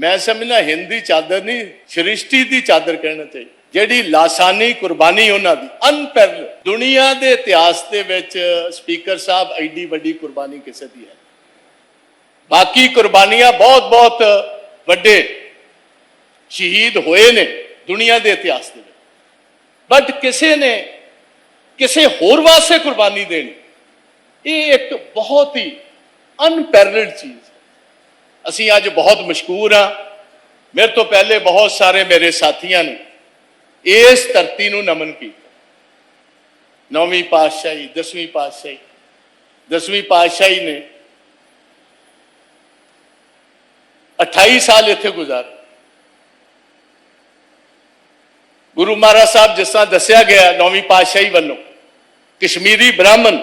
ਮੈਂ ਸਮਝਣਾ ਹਿੰਦੀ ਚਾਦਰ ਨਹੀਂ, ਸ੍ਰਿਸ਼ਟੀ ਦੀ ਚਾਦਰ ਕਹਿਣਾ ਚਾਹੀਦਾ। ਜਿਹੜੀ ਲਾਸਾਨੀ ਕੁਰਬਾਨੀ ਉਹਨਾਂ ਦੀ ਅਨਪੈਰਲ ਦੁਨੀਆ ਦੇ ਇਤਿਹਾਸ ਦੇ ਵਿੱਚ ਸਪੀਕਰ ਸਾਹਿਬ ਐਡੀ ਵੱਡੀ ਕੁਰਬਾਨੀ ਕਿਸੇ ਦੀ ਹੈ ਬਾਕੀ ਕੁਰਬਾਨੀਆਂ ਬਹੁਤ ਬਹੁਤ ਵੱਡੇ ਸ਼ਹੀਦ ਹੋਏ ਨੇ ਦੁਨੀਆ ਦੇ ਇਤਿਹਾਸ ਦੇ ਵਿੱਚ। ਬਟ ਕਿਸੇ ਨੇ ਕਿਸੇ ਹੋਰ ਵਾਸਤੇ ਕੁਰਬਾਨੀ ਦੇਣੀ, ਇਹ ਇੱਕ ਬਹੁਤ ਹੀ ਅਨਪੈਰਲਡ ਚੀਜ਼ ਅਸੀਂ ਅੱਜ ਬਹੁਤ ਮਸ਼ਕੂਰ ਹਾਂ। ਮੇਰੇ ਤੋਂ ਪਹਿਲੇ ਬਹੁਤ ਸਾਰੇ ਮੇਰੇ ਸਾਥੀਆਂ ਨੇ ਇਸ ਧਰਤੀ ਨੂੰ ਨਮਨ ਕੀਤਾ। ਨੌਵੀਂ ਪਾਤਸ਼ਾਹੀ, ਦਸਵੀਂ ਪਾਤਸ਼ਾਹੀ। ਦਸਵੀਂ ਪਾਤਸ਼ਾਹੀ ਨੇ 28 ਸਾਲ ਇੱਥੇ ਗੁਜ਼ਾਰੇ। ਗੁਰੂ ਮਹਾਰਾਜ ਸਾਹਿਬ ਜਿਸ ਤਰ੍ਹਾਂ ਦੱਸਿਆ ਗਿਆ ਨੌਵੀਂ ਪਾਤਸ਼ਾਹੀ ਵੱਲੋਂ, ਕਸ਼ਮੀਰੀ ਬ੍ਰਾਹਮਣ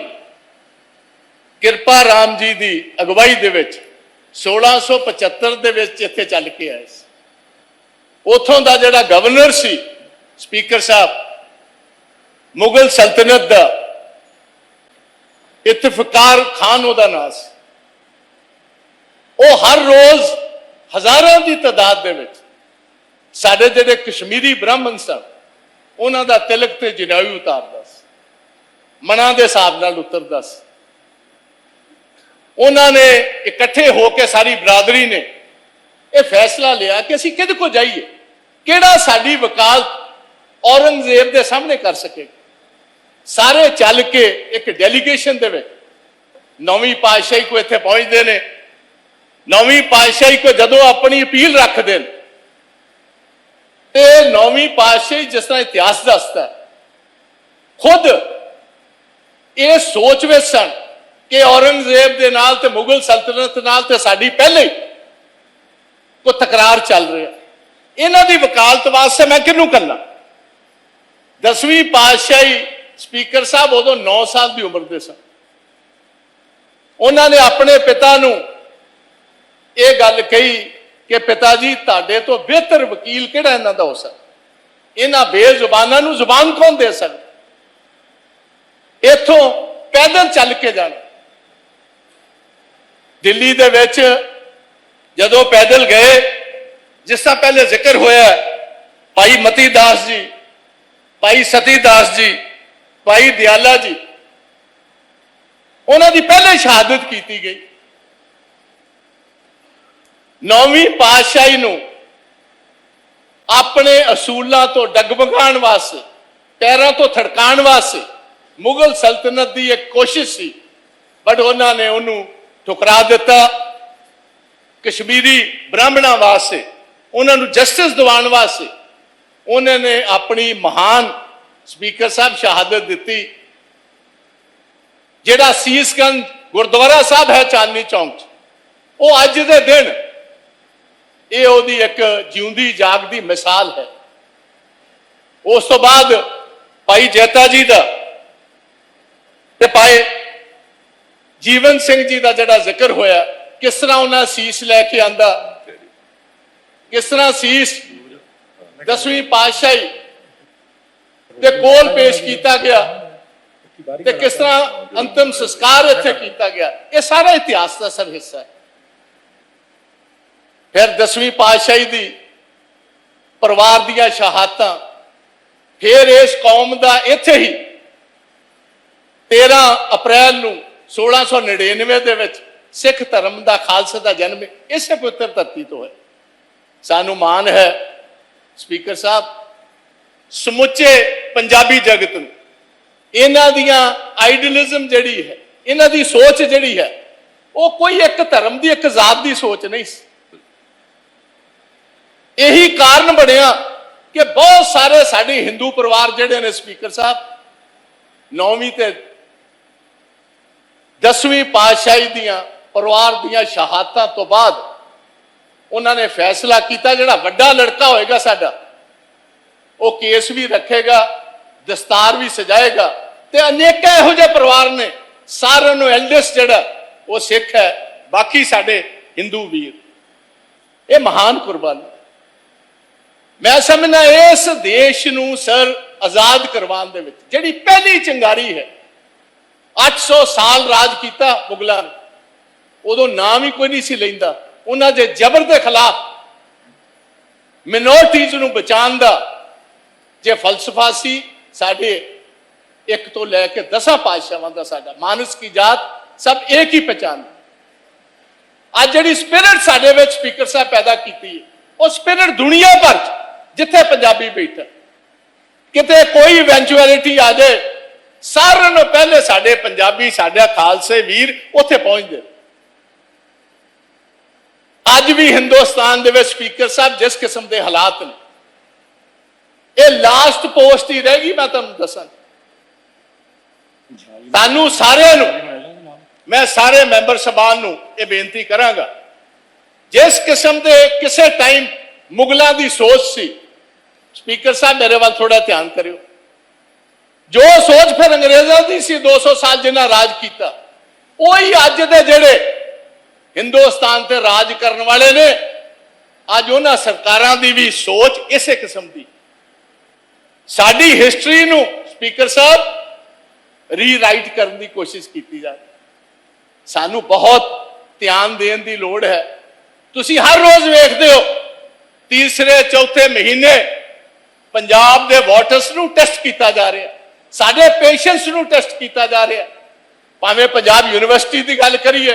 ਕਿਰਪਾ ਰਾਮ ਜੀ ਦੀ ਅਗਵਾਈ ਦੇ ਵਿੱਚ 1675 ਦੇ ਵਿੱਚ ਇੱਥੇ ਚੱਲ ਕੇ ਆਏ ਸੀ। ਉਥੋਂ ਦਾ ਜਿਹੜਾ ਗਵਰਨਰ ਸੀ ਸਪੀਕਰ ਸਾਹਿਬ, ਮੁਗਲ ਸਲਤਨਤ ਦਾ ਇਤਫਕਾਰ ਖਾਨ ਉਹਦਾ ਨਾਮ ਸੀ। ਉਹ ਹਰ ਰੋਜ਼ ਹਜ਼ਾਰਾਂ ਦੀ ਤਾਦਾਦ ਦੇ ਵਿੱਚ ਸਾਡੇ ਜਿਹੜੇ ਕਸ਼ਮੀਰੀ ਬ੍ਰਾਹਮਣ ਸਨ, ਉਹਨਾਂ ਦਾ ਤਿਲਕ ਤੇ ਜਨਾਈ ਉਤਾਰਦਾ ਸੀ। ਮਨਾਂ ਦੇ ਹਿਸਾਬ ਨਾਲ ਉਤਰਦਾ ਸੀ। ਉਹਨਾਂ ਨੇ ਇਕੱਠੇ ਹੋ ਕੇ ਸਾਰੀ ਬਰਾਦਰੀ ਨੇ ਇਹ ਫੈਸਲਾ ਲਿਆ ਕਿ ਅਸੀਂ ਕਿਹਦੇ ਕੋ ਜਾਈਏ? ਕਿਹੜਾ ਸਾਡੀ ਵਕਾਲਤ ਔਰੰਗਜ਼ੇਬ ਦੇ ਸਾਹਮਣੇ ਕਰ ਸਕੇ? ਸਾਰੇ ਚੱਲ ਕੇ ਇੱਕ ਡੈਲੀਗੇਸ਼ਨ ਦੇ ਵਿੱਚ ਨੌਵੀਂ ਪਾਤਸ਼ਾਹੀ ਕੋ ਇੱਥੇ ਪਹੁੰਚਦੇ ਨੇ। ਨੌਵੀਂ ਪਾਤਸ਼ਾਹੀ ਕੋ ਜਦੋਂ ਆਪਣੀ ਅਪੀਲ ਰੱਖਦੇ ਨੇ। ਤੇ ਨੌਵੀਂ ਪਾਤਸ਼ਾਹੀ ਜਿਸ ਤਰ੍ਹਾਂ ਇਤਿਹਾਸ ਦੱਸਦਾ ਖੁਦ ਇਹ ਸੋਚ ਵਿੱਚ ਸਨ ਕਿ ਔਰੰਗਜ਼ੇਬ ਦੇ ਨਾਲ ਤੇ ਮੁਗਲ ਸਲਤਨਤ ਨਾਲ ਤੇ ਸਾਡੀ ਪਹਿਲੇ ਹੀ ਕੋ ਤਕਰਾਰ ਚੱਲ ਰਿਹਾ ਇਹਨਾਂ ਦੀ ਵਕਾਲਤ ਵਾਸਤੇ ਮੈਂ ਕਿਹਨੂੰ ਕਰਨਾ? ਦਸਵੀਂ ਪਾਤਸ਼ਾਹੀ ਸਪੀਕਰ ਸਾਹਿਬ ਉਦੋਂ 9 ਸਾਲ ਦੀ ਉਮਰ ਦੇ ਸਨ। ਉਹਨਾਂ ਨੇ ਆਪਣੇ ਪਿਤਾ ਨੂੰ ਇਹ ਗੱਲ ਕਹੀ ਕਿ ਪਿਤਾ ਜੀ, ਤੁਹਾਡੇ ਤੋਂ ਬਿਹਤਰ ਵਕੀਲ ਕਿਹੜਾ ਇਹਨਾਂ ਦਾ ਹੋ ਸਕਦਾ? ਇਹਨਾਂ ਬੇਜ਼ੁਬਾਨਾਂ ਨੂੰ ਜ਼ੁਬਾਨ ਕੌਣ ਦੇ ਸਕਦਾ? ਇੱਥੋਂ ਪੈਦਲ ਚੱਲ ਕੇ ਜਾਣਾ। ਦਿੱਲੀ ਦੇ ਵਿੱਚ ਜਦੋਂ ਪੈਦਲ ਗਏ, ਜਿਸ ਦਾ ਪਹਿਲੇ ਜ਼ਿਕਰ ਹੋਇਆ ਭਾਈ ਮਤੀ ਦਾਸ ਜੀ, ਭਾਈ ਸਤੀ ਦਾਸ ਜੀ, ਭਾਈ ਦਿਆਲਾ ਜੀ, ਉਹਨਾਂ ਦੀ ਪਹਿਲੇ ਸ਼ਹਾਦਤ ਕੀਤੀ ਗਈ। ਨੌਵੀਂ ਪਾਤਸ਼ਾਹੀ ਨੂੰ ਆਪਣੇ ਅਸੂਲਾਂ ਤੋਂ ਡਗਮਗਾਉਣ ਵਾਸਤੇ, ਪੈਰਾਂ ਤੋਂ ਥੜਕਾਉਣ ਵਾਸਤੇ ਮੁਗਲ ਸਲਤਨਤ ਦੀ ਇੱਕ ਕੋਸ਼ਿਸ਼ ਸੀ, ਬਟ ਉਹਨਾਂ ਨੇ ਉਹਨੂੰ ਠੁਕਰਾ ਦਿੱਤਾ। ਕਸ਼ਮੀਰੀ ਬ੍ਰਾਹਮਣਾਂ ਵਾਸਤੇ, ਉਹਨਾਂ ਨੂੰ ਜਸਟਿਸ ਦਿਵਾਉਣ ਵਾਸਤੇ, ਉਹਨਾਂ ਨੇ ਆਪਣੀ ਮਹਾਨ ਸਪੀਕਰ ਸਾਹਿਬ ਸ਼ਹਾਦਤ ਦਿੱਤੀ। ਜਿਹੜਾ ਸੀਸਗੰਜ ਗੁਰਦੁਆਰਾ ਸਾਹਿਬ ਹੈ ਚਾਂਦਨੀ ਚੌਂਕ 'ਚ, ਉਹ ਅੱਜ ਦੇ ਦਿਨ ਇਹ ਉਹਦੀ ਇੱਕ ਜਿਉਂਦੀ ਜਾਗਦੀ ਮਿਸਾਲ ਹੈ। ਉਸ ਤੋਂ ਬਾਅਦ ਭਾਈ ਜੈਤਾ ਜੀ ਦਾ ਤੇ ਭਾਈ ਜੀਵਨ ਸਿੰਘ ਜੀ ਦਾ ਜਿਹੜਾ ਜ਼ਿਕਰ ਹੋਇਆ, ਕਿਸ ਤਰ੍ਹਾਂ ਉਹਨਾਂ ਸੀਸ ਲੈ ਕੇ ਆਂਦਾ? ਕਿਸ ਤਰ੍ਹਾਂ ਸੀਸ ਦਸਵੀਂ ਪਾਤਸ਼ਾਹੀ ਦੇ ਕੋਲ ਪੇਸ਼ ਕੀਤਾ ਗਿਆ ਤੇ ਕਿਸ ਤਰ੍ਹਾਂ ਅੰਤਮ ਸੰਸਕਾਰ ਇੱਥੇ ਕੀਤਾ ਗਿਆ? ਇਹ ਸਾਰਾ ਇਤਿਹਾਸ ਦਾ ਸਰ ਹਿੱਸਾ ਹੈ। ਫਿਰ ਦਸਵੀਂ ਪਾਤਸ਼ਾਹੀ ਦੀ ਪਰਿਵਾਰ ਦੀਆਂ ਸ਼ਹਾਦਤਾਂ, ਫਿਰ ਇਸ ਕੌਮ ਦਾ ਇੱਥੇ ਹੀ 13 ਅਪ੍ਰੈਲ ਨੂੰ 1699 ਦੇ ਵਿੱਚ ਸਿੱਖ ਧਰਮ ਦਾ ਖਾਲਸਾ ਦਾ ਜਨਮ ਇਸੇ ਪਵਿੱਤਰ ਧਰਤੀ ਤੋਂ ਹੈ ਸਾਨੂੰ ਮਾਣ ਹੈ, ਸਪੀਕਰ ਸਾਹਿਬ, ਸਮੁੱਚੇ ਪੰਜਾਬੀ ਜਗਤ ਨੂੰ। ਇਹਨਾਂ ਦੀਆਂ ਆਈਡੀਅਲਿਜ਼ਮ ਜਿਹੜੀ ਹੈ, ਇਹਨਾਂ ਦੀ ਸੋਚ ਜਿਹੜੀ ਹੈ, ਉਹ ਕੋਈ ਇੱਕ ਧਰਮ ਦੀ, ਇੱਕ ਜ਼ਾਤ ਦੀ ਸੋਚ ਨਹੀਂ ਇਹੀ ਕਾਰਨ ਬਣਿਆ ਕਿ ਬਹੁਤ ਸਾਰੇ ਸਾਡੇ ਹਿੰਦੂ ਪਰਿਵਾਰ ਜਿਹੜੇ ਨੇ, ਸਪੀਕਰ ਸਾਹਿਬ, ਨੌਵੀਂ ਤੇ ਦਸਵੀਂ ਪਾਤਸ਼ਾਹੀ ਦੀਆਂ ਪਰਿਵਾਰ ਦੀਆਂ ਸ਼ਹਾਦਤਾਂ ਤੋਂ ਬਾਅਦ ਉਹਨਾਂ ਨੇ ਫੈਸਲਾ ਕੀਤਾ, ਜਿਹੜਾ ਵੱਡਾ ਲੜਕਾ ਹੋਏਗਾ ਸਾਡਾ, ਉਹ ਕੇਸ ਵੀ ਰੱਖੇਗਾ, ਦਸਤਾਰ ਵੀ ਸਜਾਏਗਾ ਤੇ ਅਨੇਕਾਂ ਇਹੋ ਜਿਹੇ ਪਰਿਵਾਰ ਨੇ, ਸਾਰਿਆਂ ਨੂੰ ਐਲਡੈਸਟ ਜਿਹੜਾ, ਉਹ ਸਿੱਖ ਹੈ, ਬਾਕੀ ਸਾਡੇ ਹਿੰਦੂ ਵੀਰ। ਇਹ ਮਹਾਨ ਕੁਰਬਾਨੀ। ਮੈਂ ਸਮਝਣਾ ਇਸ ਦੇਸ਼ ਨੂੰ ਸਰ ਆਜ਼ਾਦ ਕਰਵਾਉਣ ਦੇ ਵਿੱਚ, ਜਿਹੜੀ ਪਹਿਲੀ ਚੰਗਾਰੀ ਹੈ 800 ਸਾਲ ਰਾਜ ਕੀਤਾ ਮੁਗਲਾਂ ਨੇ। ਉਦੋਂ ਨਾਮ ਹੀ ਕੋਈ ਨਹੀਂ ਸੀ ਲੈਂਦਾ। ਉਹਨਾਂ ਦੇ ਜ਼ਬਰ ਦੇ ਖਿਲਾਫ ਮਿਨੋਰਟੀਜ਼ ਨੂੰ ਬਚਾਉਣ ਦਾ ਜੇ ਫਲਸਫਾ ਸੀ, ਸਾਡੇ ਇੱਕ ਤੋਂ ਲੈ ਕੇ ਦਸਾਂ ਪਾਤਸ਼ਾਹਾਂ ਦਾ ਸਾਡਾ ਮਾਨਸ ਕੀ ਜਾਤ, ਸਭ ਇੱਕ ਹੀ ਪਛਾਣ ਅੱਜ ਜਿਹੜੀ ਸਪਿਰਿਟ ਸਾਡੇ ਵਿੱਚ ਸਪੀਕਰ ਸਾਹਿਬ ਪੈਦਾ ਕੀਤੀ ਹੈ, ਉਹ ਸਪਿਰਿਟ ਦੁਨੀਆ ਭਰ 'ਚ, ਜਿੱਥੇ ਪੰਜਾਬੀ ਬੈਠਾ। ਕਿਤੇ ਕੋਈ ਇਵੈਂਚੁਅਲਿਟੀ ਆ ਜਾਏ ਸਾਰਿਆਂ ਨੂੰ ਪਹਿਲੇ ਸਾਡੇ ਪੰਜਾਬੀ, ਸਾਡੇ ਖਾਲਸੇ ਵੀਰ ਉੱਥੇ ਪਹੁੰਚਦੇ ਅੱਜ ਵੀ ਹਿੰਦੁਸਤਾਨ ਦੇ ਵਿੱਚ ਸਪੀਕਰ ਸਾਹਿਬ ਜਿਸ ਕਿਸਮ ਦੇ ਹਾਲਾਤ ਨੇ, ਇਹ ਲਾਸਟ ਪੋਸਟ ਹੀ ਰਹਿ ਗਈ, ਮੈਂ ਤੁਹਾਨੂੰ ਦੱਸਾਂ। ਤੁਹਾਨੂੰ ਸਾਰਿਆਂ ਨੂੰ, ਮੈਂ ਸਾਰੇ ਮੈਂਬਰ ਸਭਾਨ ਨੂੰ ਇਹ ਬੇਨਤੀ ਕਰਾਂਗਾ, ਜਿਸ ਕਿਸਮ ਦੇ ਕਿਸੇ ਟਾਈਮ ਮੁਗਲਾਂ ਦੀ ਸੋਚ ਸੀ ਸਪੀਕਰ ਸਾਹਿਬ ਮੇਰੇ ਵੱਲ ਥੋੜਾ ਧਿਆਨ ਕਰਿਓ। ਜੋ ਸੋਚ ਫਿਰ ਅੰਗਰੇਜ਼ਾਂ ਦੀ ਸੀ 200 ਸਾਲ ਜਿਨ੍ਹਾਂ ਰਾਜ ਕੀਤਾ, ਉਹੀ ਅੱਜ ਦੇ ਜਿਹੜੇ ਹਿੰਦੁਸਤਾਨ ਤੇ ਰਾਜ ਕਰਨ ਵਾਲੇ ਨੇ, ਅੱਜ ਉਹਨਾਂ ਸਰਕਾਰਾਂ ਦੀ ਵੀ ਸੋਚ ਇਸੇ ਕਿਸਮ ਦੀ। ਸਾਡੀ ਹਿਸਟਰੀ ਨੂੰ ਸਪੀਕਰ ਸਾਹਿਬ ਰੀਰਾਈਟ ਕਰਨ ਦੀ ਕੋਸ਼ਿਸ਼ ਕੀਤੀ ਜਾ ਰਹੀ ਸਾਨੂੰ ਬਹੁਤ ਧਿਆਨ ਦੇਣ ਦੀ ਲੋੜ ਹੈ। ਤੁਸੀਂ ਹਰ ਰੋਜ਼ ਵੇਖਦੇ ਹੋ, ਤੀਸਰੇ, ਚੌਥੇ ਮਹੀਨੇ ਪੰਜਾਬ ਦੇ ਵਾਟਰਸ ਨੂੰ ਟੈਸਟ ਕੀਤਾ ਜਾ ਰਿਹਾ ਸਾਡੇ ਪੇਸ਼ੈਂਟਸ ਨੂੰ ਟੈਸਟ ਕੀਤਾ ਜਾ ਰਿਹਾ ਭਾਵੇਂ ਪੰਜਾਬ ਯੂਨੀਵਰਸਿਟੀ ਦੀ ਗੱਲ ਕਰੀਏ,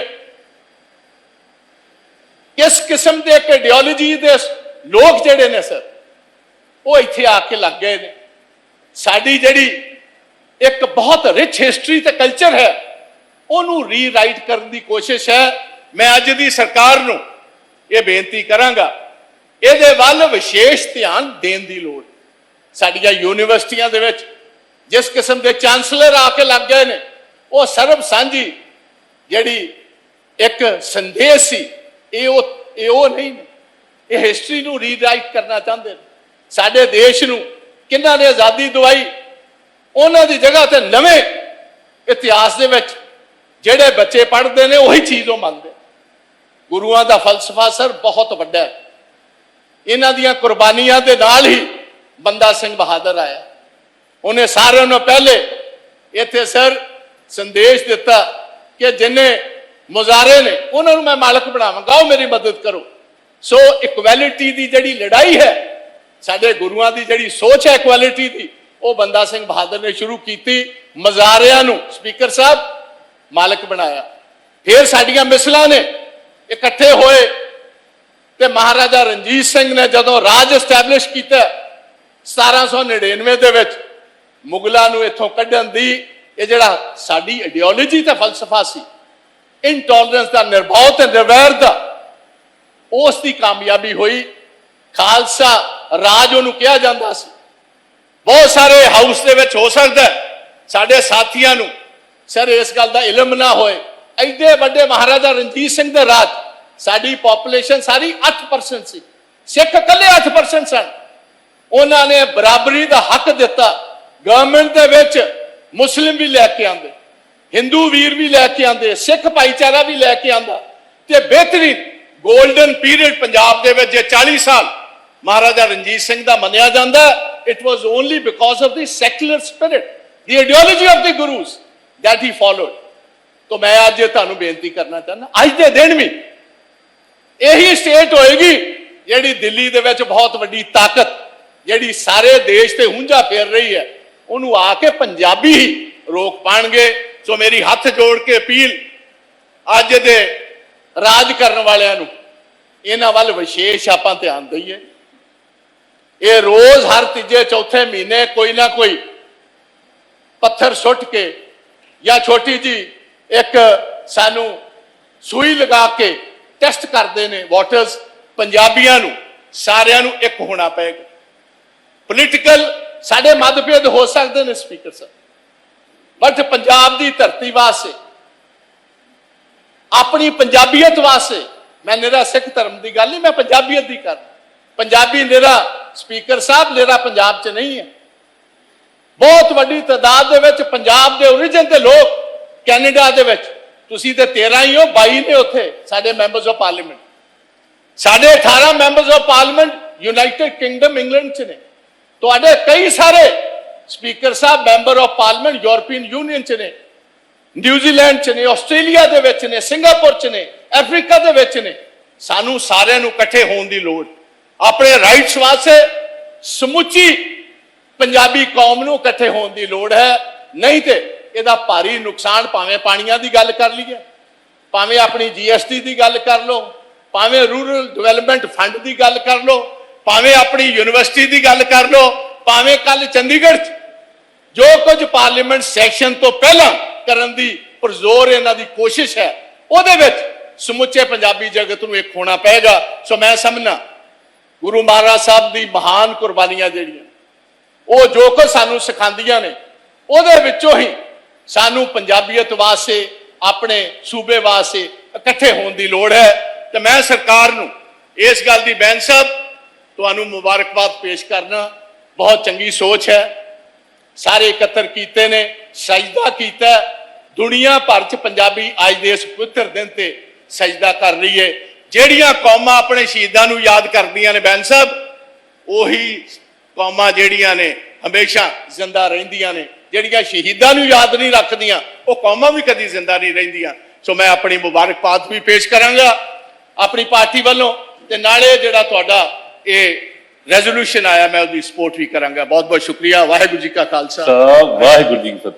ਕਿਸ ਕਿਸਮ ਦੇ ਇੱਕ ਦੇ ਲੋਕ ਜਿਹੜੇ ਨੇ ਸਰ, ਉਹ ਇੱਥੇ ਆ ਕੇ ਲੱਗ ਗਏ ਨੇ। ਸਾਡੀ ਜਿਹੜੀ ਇੱਕ ਬਹੁਤ ਰਿਚ ਹਿਸਟਰੀ ਤੇ ਕਲਚਰ ਹੈ, ਉਹਨੂੰ ਰੀਰਾਈਟ ਕਰਨ ਦੀ ਕੋਸ਼ਿਸ਼ ਹੈ। ਮੈਂ ਅੱਜ ਦੀ ਸਰਕਾਰ ਨੂੰ ਇਹ ਬੇਨਤੀ ਕਰਾਂਗਾ, ਇਹਦੇ ਵੱਲ ਵਿਸ਼ੇਸ਼ ਧਿਆਨ ਦੇਣ ਦੀ ਲੋੜ। ਸਾਡੀਆਂ ਯੂਨੀਵਰਸਿਟੀਆਂ ਦੇ ਵਿੱਚ ਜਿਸ ਕਿਸਮ ਦੇ ਚਾਂਸਲਰ ਆ ਕੇ ਲੱਗ ਗਏ ਨੇ, ਉਹ ਸਰਬ ਸਾਂਝੀ ਜਿਹੜੀ ਇੱਕ ਸੰਦੇਸ਼ ਸੀ, ਇਹ ਉਹ ਇਹ ਉਹ ਨਹੀਂ ਨੇ। ਇਹ ਹਿਸਟਰੀ ਨੂੰ ਰੀਰਾਈਟ ਕਰਨਾ ਚਾਹੁੰਦੇ ਨੇ। ਸਾਡੇ ਦੇਸ਼ ਨੂੰ ਕਿੰਨਾਂ ਨੇ ਆਜ਼ਾਦੀ ਦਵਾਈ? ਉਹਨਾਂ ਦੀ ਜਗ੍ਹਾ ਤੇ ਨਵੇਂ ਇਤਿਹਾਸ ਦੇ ਵਿੱਚ ਜਿਹੜੇ ਬੱਚੇ ਪੜ੍ਹਦੇ ਨੇ, ਉਹੀ ਚੀਜ਼ ਉਹ ਮੰਨਦੇ ਗੁਰੂਆਂ ਦਾ ਫਲਸਫਾ ਸਰ ਬਹੁਤ ਵੱਡਾ ਹੈ। ਇਹਨਾਂ ਦੀਆਂ ਕੁਰਬਾਨੀਆਂ ਦੇ ਨਾਲ ਹੀ ਬੰਦਾ ਸਿੰਘ ਬਹਾਦਰ ਆਇਆ। ਉਹਨੇ ਸਾਰਿਆਂ ਨੂੰ ਪਹਿਲੇ ਇੱਥੇ ਸਰ ਸੰਦੇਸ਼ ਦਿੱਤਾ ਕਿ ਜਿੰਨੇ ਮੁਜ਼ਾਰੇ ਨੇ, ਉਹਨਾਂ ਨੂੰ ਮੈਂ ਮਾਲਕ ਬਣਾਵਾਂਗਾ, ਉਹ ਮੇਰੀ ਮਦਦ ਕਰੋ। ਸੋ ਇਕੁਐਲਿਟੀ ਦੀ ਜਿਹੜੀ ਲੜਾਈ ਹੈ, ਸਾਡੇ ਗੁਰੂਆਂ ਦੀ ਜਿਹੜੀ ਸੋਚ ਹੈ ਇਕੁਐਲਿਟੀ ਦੀ, ਉਹ ਬੰਦਾ ਸਿੰਘ ਬਹਾਦਰ ਨੇ ਸ਼ੁਰੂ ਕੀਤੀ ਮਜ਼ਾਰਿਆਂ ਨੂੰ, ਸਪੀਕਰ ਸਾਹਿਬ, ਮਾਲਕ ਬਣਾਇਆ। ਫਿਰ ਸਾਡੀਆਂ ਮਿਸਲਾਂ ਨੇ, ਇਕੱਠੇ ਹੋਏ ਤੇ ਮਹਾਰਾਜਾ ਰਣਜੀਤ ਸਿੰਘ ਨੇ ਜਦੋਂ ਰਾਜ ਐਸਟੈਬਲਿਸ਼ ਕੀਤਾ 1799 ਦੇ ਵਿੱਚ ਮੁਗਲਾਂ ਨੂੰ ਇੱਥੋਂ ਕੱਢਣ ਦੀ, ਇਹ ਜਿਹੜਾ ਸਾਡੀ ਆਈਡੀਓਲੋਜੀ ਤੇ ਫਲਸਫਾ ਸੀ ਇਨਟੋਲਰੈਂਸ ਦਾ, ਨਿਰਭਉ ਤੇ ਨਿਰਵੈਰ ਦਾ, ਉਸ ਦੀ ਕਾਮਯਾਬੀ ਹੋਈ। ਖਾਲਸਾ ਰਾਜ ਉਹਨੂੰ ਕਿਹਾ ਜਾਂਦਾ ਸੀ। ਬਹੁਤ ਸਾਰੇ ਹਾਊਸ ਦੇ ਵਿੱਚ ਹੋ ਸਕਦਾ ਸਾਡੇ ਸਾਥੀਆਂ ਨੂੰ, ਸਰ, ਇਸ ਗੱਲ ਦਾ ਇਲਮ ਨਾ ਹੋਏ। ਐਡੇ ਵੱਡੇ ਮਹਾਰਾਜਾ ਰਣਜੀਤ ਸਿੰਘ ਦੇ ਰਾਜ, ਸਾਡੀ ਪੋਪੂਲੇਸ਼ਨ ਸਾਰੀ 8% ਸੀ। ਸਿੱਖ ਇਕੱਲੇ 8% ਸਨ। ਉਹਨਾਂ ਨੇ ਬਰਾਬਰੀ ਦਾ ਹੱਕ ਦਿੱਤਾ। ਗਵਰਨਮੈਂਟ ਦੇ ਵਿੱਚ ਮੁਸਲਿਮ ਵੀ ਲੈ ਕੇ ਆਂਦੇ ਹਿੰਦੂ ਵੀਰ ਵੀ ਲੈ ਕੇ ਆਂਦੇ ਸਿੱਖ ਭਾਈਚਾਰਾ ਵੀ ਲੈ ਕੇ ਆਂਦਾ ਤੇ ਬਿਹਤਰੀਨ 골ਡਨ ਪੀਰੀਅਡ ਪੰਜਾਬ ਦੇ ਵਿੱਚ ਜੇ 40 ਸਾਲ ਮਹਾਰਾਜਾ ਰਣਜੀਤ ਸਿੰਘ ਦਾ ਮੰਨਿਆ ਜਾਂਦਾ it was only because of the secular spirit the ideology of the gurus that he followed. ਤਾਂ ਮੈਂ ਅੱਜ ਤੁਹਾਨੂੰ ਬੇਨਤੀ ਕਰਨਾ ਚਾਹੁੰਦਾ, ਅੱਜ ਦੇ ਦਿਨ ਵੀ ਇਹੀ ਸਟੇਟ ਹੋਏਗੀ ਜਿਹੜੀ ਦਿੱਲੀ ਦੇ ਵਿੱਚ ਬਹੁਤ ਵੱਡੀ ਤਾਕਤ, ਜਿਹੜੀ ਸਾਰੇ ਦੇਸ਼ ਤੇ ਹੁੰਝਾ ਫੇਰ ਰਹੀ ਹੈ। ਉਹਨੂੰ ਆ ਕੇ ਪੰਜਾਬੀ ਹੀ ਰੋਕ ਪਾਣਗੇ। ਸੋ ਮੇਰੀ ਹੱਥ ਜੋੜ ਕੇ ਅਪੀਲ ਅੱਜ ਦੇ ਰਾਜ ਕਰਨ ਵਾਲਿਆਂ ਨੂੰ, ਇਹਨਾਂ ਵੱਲ ਵਿਸ਼ੇਸ਼ ਆਪਾਂ ਧਿਆਨ ਦਈਏ। ਇਹ ਰੋਜ਼ ਹਰ ਤੀਜੇ ਚੌਥੇ ਮਹੀਨੇ ਕੋਈ ਨਾ ਕੋਈ ਪੱਥਰ ਸੁੱਟ ਕੇ ਜਾਂ ਛੋਟੀ ਜੀ ਇੱਕ ਸਾਨੂੰ ਸੂਈ ਲਗਾ ਕੇ ਟੈਸਟ ਕਰਦੇ ਨੇ ਵਾਟਰਸ, ਪੰਜਾਬੀਆਂ ਨੂੰ, ਸਾਰਿਆਂ ਨੂੰ ਇੱਕ ਹੋਣਾ ਪਏਗਾ। ਪੋਲੀਟੀਕਲ ਸਾਡੇ ਮਤਭੇਦ ਹੋ ਸਕਦੇ ਨੇ ਸਪੀਕਰ ਸਾਹਿਬ। ਬਟ ਪੰਜਾਬ ਦੀ ਧਰਤੀ ਵਾਸਤੇ, ਆਪਣੀ ਪੰਜਾਬੀਅਤ ਵਾਸਤੇ, ਮੈਂ ਨਿਹਰਾ ਸਿੱਖ ਧਰਮ ਦੀ ਗੱਲ ਨਹੀਂ, ਮੈਂ ਪੰਜਾਬੀਅਤ ਦੀ ਕਰ ਪੰਜਾਬੀ ਨਿਹਰਾ ਸਪੀਕਰ ਸਾਹਿਬ, ਨਿਹਰਾ ਪੰਜਾਬ 'ਚ ਨਹੀਂ ਹੈ। ਬਹੁਤ ਵੱਡੀ ਤਾਦਾਦ ਦੇ ਵਿੱਚ ਪੰਜਾਬ ਦੇ origin ਦੇ ਲੋਕ ਕੈਨੇਡਾ ਦੇ ਵਿੱਚ, ਤੁਸੀਂ ਤੇ 13 ਹੀ ਹੋ 22 ਨੇ ਉੱਥੇ ਸਾਡੇ ਮੈਂਬਰਸ ਆਫ ਪਾਰਲੀਮੈਂਟ ਸਾਡੇ 18 members of parliament United Kingdom England 'ਚ ਨੇ। ਤੁਹਾਡੇ ਕਈ ਸਾਰੇ speaker Sahib, member of parliament, European Union 'ਚ ਨੇ, ਨਿਊਜ਼ੀਲੈਂਡ 'ਚ ਨੇ, ਆਸਟ੍ਰੇਲੀਆ ਦੇ ਵਿੱਚ ਨੇ, ਸਿੰਗਾਪੁਰ 'ਚ ਨੇ, ਅਫਰੀਕਾ ਦੇ ਵਿੱਚ ਨੇ। ਸਾਨੂੰ ਸਾਰਿਆਂ ਨੂੰ ਇਕੱਠੇ ਹੋਣ ਦੀ ਲੋੜ। ਆਪਣੇ ਰਾਈਟਸ ਵਾਸਤੇ ਸਮੁੱਚੀ ਪੰਜਾਬੀ ਕੌਮ ਨੂੰ ਇਕੱਠੇ ਹੋਣ ਦੀ ਲੋੜ ਹੈ। ਨਹੀਂ ਤੇ ਇਹਦਾ ਭਾਰੀ ਨੁਕਸਾਨ ਭਾਵੇਂ ਪਾਣੀਆਂ ਦੀ ਗੱਲ ਕਰ ਲਈਏ, ਭਾਵੇਂ ਆਪਣੀ ਜੀਐਸਟੀ ਦੀ ਗੱਲ ਕਰ ਲਓ, ਭਾਵੇਂ ਰੂਰਲ ਡਿਵੈਲਪਮੈਂਟ ਫੰਡ ਦੀ ਗੱਲ ਕਰ ਲਓ ਭਾਵੇਂ ਆਪਣੀ ਯੂਨੀਵਰਸਿਟੀ ਦੀ ਗੱਲ ਕਰ ਲਓ, ਭਾਵੇਂ ਕੱਲ ਚੰਡੀਗੜ੍ਹ 'ਚ। ਜੋ ਕੁਝ ਪਾਰਲੀਮੈਂਟ ਸੈਸ਼ਨ ਤੋਂ ਪਹਿਲਾਂ ਕਰਨ ਦੀ ਪਰਜ਼ੋਰ ਇਹਨਾਂ ਦੀ ਕੋਸ਼ਿਸ਼ ਹੈ, ਉਹਦੇ ਵਿੱਚ ਸਮੁੱਚੇ ਪੰਜਾਬੀ ਜਗਤ ਨੂੰ ਇੱਕ ਹੋਣਾ ਪਏਗਾ। ਸੋ ਮੈਂ ਸਮਝਣਾ ਗੁਰੂ ਮਹਾਰਾਜ ਸਾਹਿਬ ਦੀ ਮਹਾਨ ਕੁਰਬਾਨੀਆਂ ਜਿਹੜੀਆਂ, ਉਹ ਜੋ ਕੁਝ ਸਾਨੂੰ ਸਿਖਾਉਂਦੀਆਂ ਨੇ, ਉਹਦੇ ਵਿੱਚੋਂ ਹੀ ਸਾਨੂੰ ਪੰਜਾਬੀਅਤ ਵਾਸਤੇ, ਆਪਣੇ ਸੂਬੇ ਵਾਸਤੇ ਇਕੱਠੇ ਹੋਣ ਦੀ ਲੋੜ ਹੈ। ਤੇ ਮੈਂ ਸਰਕਾਰ ਨੂੰ ਇਸ ਗੱਲ ਦੀ ਬੈਨ ਸਾਹਿਬ ਤੁਹਾਨੂੰ ਮੁਬਾਰਕਬਾਦ ਪੇਸ਼ ਕਰਨਾ। ਬਹੁਤ ਚੰਗੀ ਸੋਚ ਹੈ। ਸਾਰੇ ਇਕੱਤਰ ਕੀਤੇ ਨੇ, ਸਜਦਾ ਕੀਤਾ ਹੈ। ਦੁਨੀਆ ਭਰ ਚ ਪੰਜਾਬੀ ਅੱਜ ਦੇ ਇਸ ਪਵਿੱਤਰ ਦਿਨ ਤੇ ਸਜਦਾ ਕਰ ਰਹੀ ਹੈ। ਜਿਹੜੀਆਂ ਕੌਮਾਂ ਆਪਣੇ ਸ਼ਹੀਦਾਂ ਨੂੰ ਯਾਦ ਕਰਦੀਆਂ ਨੇ ਬੈਨ ਸਾਹਿਬ, ਉਹੀ ਕੌਮਾਂ ਜਿਹੜੀਆਂ ਨੇ ਹਮੇਸ਼ਾ ਜ਼ਿੰਦਾ ਰਹਿੰਦੀਆਂ ਨੇ। ਜਿਹੜੀਆਂ ਸ਼ਹੀਦਾਂ ਨੂੰ ਯਾਦ ਨਹੀਂ ਰੱਖਦੀਆਂ, ਉਹ ਕੌਮਾਂ ਵੀ ਕਦੀ ਜ਼ਿੰਦਾ ਨਹੀਂ ਰਹਿੰਦੀਆਂ। ਸੋ ਮੈਂ ਆਪਣੀ ਮੁਬਾਰਕਬਾਦ ਵੀ ਪੇਸ਼ ਕਰਾਂਗਾ। ਆਪਣੀ ਪਾਰਟੀ ਵੱਲੋਂ ਤੇ ਨਾਲੇ ਜਿਹੜਾ ਤੁਹਾਡਾ ਇਹ ਰੈਜ਼ੋਲੂਸ਼ਨ ਆਇਆ, ਮੈਂ ਉਹਦੀ ਸਪੋਰਟ ਵੀ ਕਰਾਂਗਾ। ਬਹੁਤ ਬਹੁਤ ਸ਼ੁਕਰੀਆ। ਵਾਹਿਗੁਰੂ ਜੀ ਕਾ ਖਾਲਸਾ। ਵਾਹਿਗੁਰੂ ਜੀ ਕੀ ਫਤਿਹ।